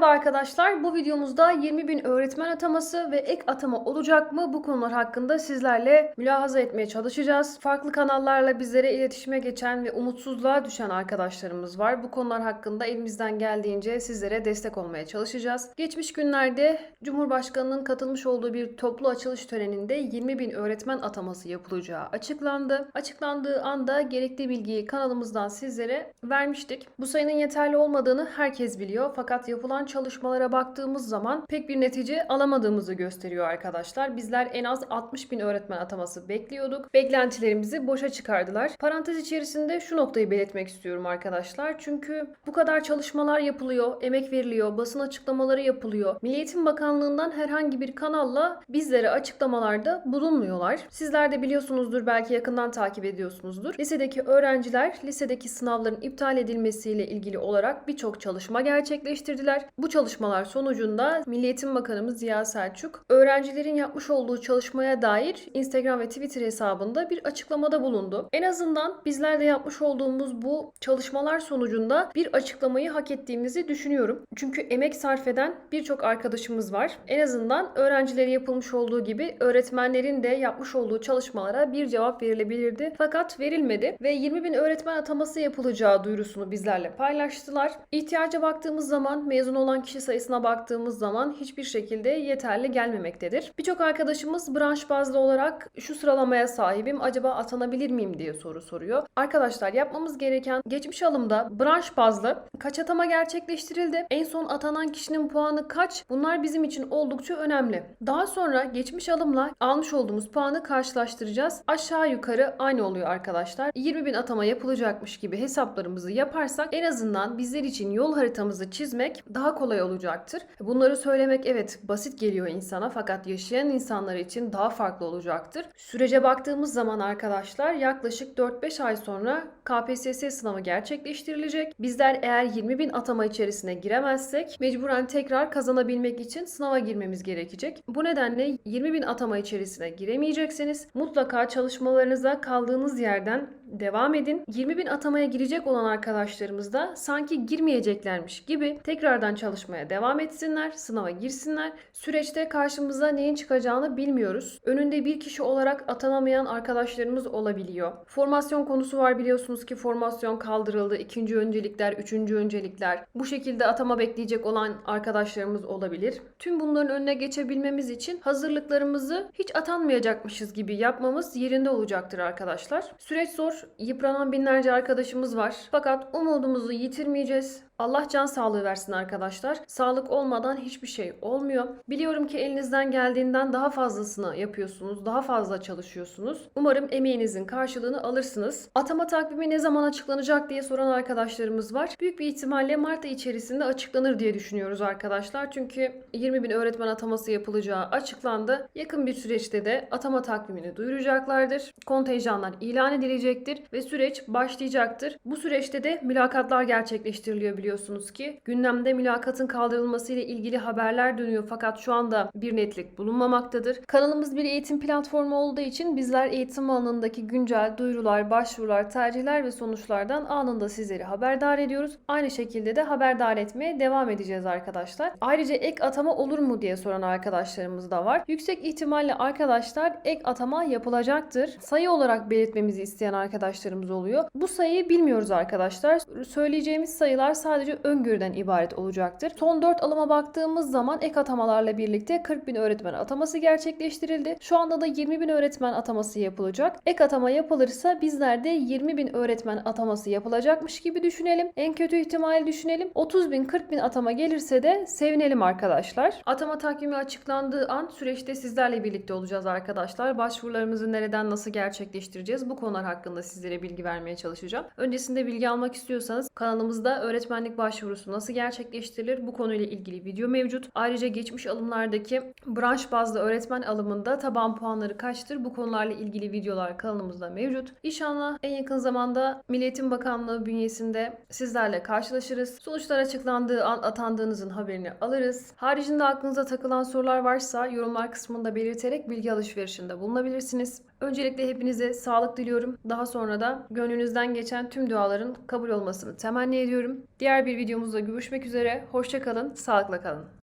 Merhaba arkadaşlar. Bu videomuzda 20 bin öğretmen ataması ve ek atama olacak mı? Bu konular hakkında sizlerle mülahaza etmeye çalışacağız. Farklı kanallarla bizlere iletişime geçen ve umutsuzluğa düşen arkadaşlarımız var. Bu konular hakkında elimizden geldiğince sizlere destek olmaya çalışacağız. Geçmiş günlerde Cumhurbaşkanı'nın katılmış olduğu bir toplu açılış töreninde 20 bin öğretmen ataması yapılacağı açıklandı. Açıklandığı anda gerekli bilgiyi kanalımızdan sizlere vermiştik. Bu sayının yeterli olmadığını herkes biliyor fakat yapılan çalışmalara baktığımız zaman pek bir netice alamadığımızı gösteriyor arkadaşlar. Bizler en az 60 bin öğretmen ataması bekliyorduk. Beklentilerimizi boşa çıkardılar. Parantez içerisinde şu noktayı belirtmek istiyorum arkadaşlar. Çünkü bu kadar çalışmalar yapılıyor, emek veriliyor, basın açıklamaları yapılıyor. Milli Eğitim Bakanlığı'ndan herhangi bir kanalla bizlere açıklamalarda bulunmuyorlar. Sizler de biliyorsunuzdur belki yakından takip ediyorsunuzdur. Lisedeki öğrenciler lisedeki sınavların iptal edilmesiyle ilgili olarak birçok çalışma gerçekleştirdiler. Bu çalışmalar sonucunda Milli Eğitim Bakanımız Ziya Selçuk öğrencilerin yapmış olduğu çalışmaya dair Instagram ve Twitter hesabında bir açıklamada bulundu. En azından bizler de yapmış olduğumuz bu çalışmalar sonucunda bir açıklamayı hak ettiğimizi düşünüyorum. Çünkü emek sarf eden birçok arkadaşımız var. En azından öğrencilere yapılmış olduğu gibi öğretmenlerin de yapmış olduğu çalışmalara bir cevap verilebilirdi. Fakat verilmedi ve 20 bin öğretmen ataması yapılacağı duyurusunu bizlerle paylaştılar. İhtiyaca baktığımız zaman mezun olan kişi sayısına baktığımız zaman hiçbir şekilde yeterli gelmemektedir. Birçok arkadaşımız branş bazlı olarak şu sıralamaya sahibim acaba atanabilir miyim diye soru soruyor. Arkadaşlar yapmamız gereken geçmiş alımda branş bazlı kaç atama gerçekleştirildi? En son atanan kişinin puanı kaç? Bunlar bizim için oldukça önemli. Daha sonra geçmiş alımla almış olduğumuz puanı karşılaştıracağız. Aşağı yukarı aynı oluyor arkadaşlar. 20 bin atama yapılacakmış gibi hesaplarımızı yaparsak en azından bizler için yol haritamızı çizmek daha kolay olacaktır. Bunları söylemek evet basit geliyor insana fakat yaşayan insanlar için daha farklı olacaktır. Sürece baktığımız zaman arkadaşlar yaklaşık 4-5 ay sonra KPSS sınavı gerçekleştirilecek. Bizler eğer 20 bin atama içerisine giremezsek mecburen tekrar kazanabilmek için sınava girmemiz gerekecek. Bu nedenle 20 bin atama içerisine giremeyecekseniz mutlaka çalışmalarınıza kaldığınız yerden devam edin. 20 bin atamaya girecek olan arkadaşlarımız da sanki girmeyeceklermiş gibi tekrardan çalışmaya devam etsinler, sınava girsinler. Süreçte karşımıza neyin çıkacağını bilmiyoruz. Önünde bir kişi olarak atanamayan arkadaşlarımız olabiliyor. Formasyon konusu var biliyorsunuz ki formasyon kaldırıldı. İkinci öncelikler, üçüncü öncelikler. Bu şekilde atama bekleyecek olan arkadaşlarımız olabilir. Tüm bunların önüne geçebilmemiz için hazırlıklarımızı hiç atanmayacakmışız gibi yapmamız yerinde olacaktır arkadaşlar. Süreç zor, yıpranan binlerce arkadaşımız var. Fakat umudumuzu yitirmeyeceğiz. Allah can sağlığı versin arkadaşlar. Sağlık olmadan hiçbir şey olmuyor. Biliyorum ki elinizden geldiğinden daha fazlasını yapıyorsunuz, daha fazla çalışıyorsunuz. Umarım emeğinizin karşılığını alırsınız. Atama takvimi ne zaman açıklanacak diye soran arkadaşlarımız var. Büyük bir ihtimalle Mart ayı içerisinde açıklanır diye düşünüyoruz arkadaşlar. Çünkü 20 bin öğretmen ataması yapılacağı açıklandı. Yakın bir süreçte de atama takvimini duyuracaklardır. Kontenjanlar ilan edilecektir ve süreç başlayacaktır. Bu süreçte de mülakatlar gerçekleştiriliyor biliyorsunuz ki. Gündemde mülakatın kaldırılması ile ilgili haberler dönüyor fakat şu anda bir netlik bulunmamaktadır. Kanalımız bir eğitim platformu olduğu için bizler eğitim alanındaki güncel duyurular, başvurular, tercihler ve sonuçlardan anında sizleri haberdar ediyoruz. Aynı şekilde de haberdar etmeye devam edeceğiz arkadaşlar. Ayrıca ek atama olur mu diye soran arkadaşlarımız da var. Yüksek ihtimalle arkadaşlar ek atama yapılacaktır. Sayı olarak belirtmemizi isteyen arkadaşlarımız oluyor. Bu sayıyı bilmiyoruz arkadaşlar. Söyleyeceğimiz sayılar sadece öngörüden ibaret olacaktır. Son 4 alıma baktığımız zaman ek atamalarla birlikte 40 bin öğretmen ataması gerçekleştirildi. Şu anda da 20 bin öğretmen ataması yapılacak. Ek atama yapılırsa bizler de 20 bin öğretmen ataması yapılacakmış gibi düşünelim. En kötü ihtimali düşünelim. 30 bin 40 bin atama gelirse de sevinelim arkadaşlar. Atama takvimi açıklandığı an süreçte sizlerle birlikte olacağız arkadaşlar. Başvurularımızı nereden nasıl gerçekleştireceğiz bu konular hakkında sizlere bilgi vermeye çalışacağım. Öncesinde bilgi almak istiyorsanız kanalımızda öğretmenlik başvurusu nasıl gerçekleştirilir bu konuyla ilgili video mevcut. Ayrıca geçmiş alımlardaki branş bazlı öğretmen alımında taban puanları kaçtır bu konularla ilgili videolar kanalımızda mevcut. İnşallah en yakın zamanda Milli Eğitim Bakanlığı bünyesinde sizlerle karşılaşırız. Sonuçlar açıklandığı an atandığınızın haberini alırız. Haricinde aklınıza takılan sorular varsa yorumlar kısmında belirterek bilgi alışverişinde bulunabilirsiniz. Öncelikle hepinize sağlık diliyorum. Daha sonra da gönlünüzden geçen tüm duaların kabul olmasını temenni ediyorum. Diğer bir videomuzda görüşmek üzere. Hoşça kalın, sağlıkla kalın.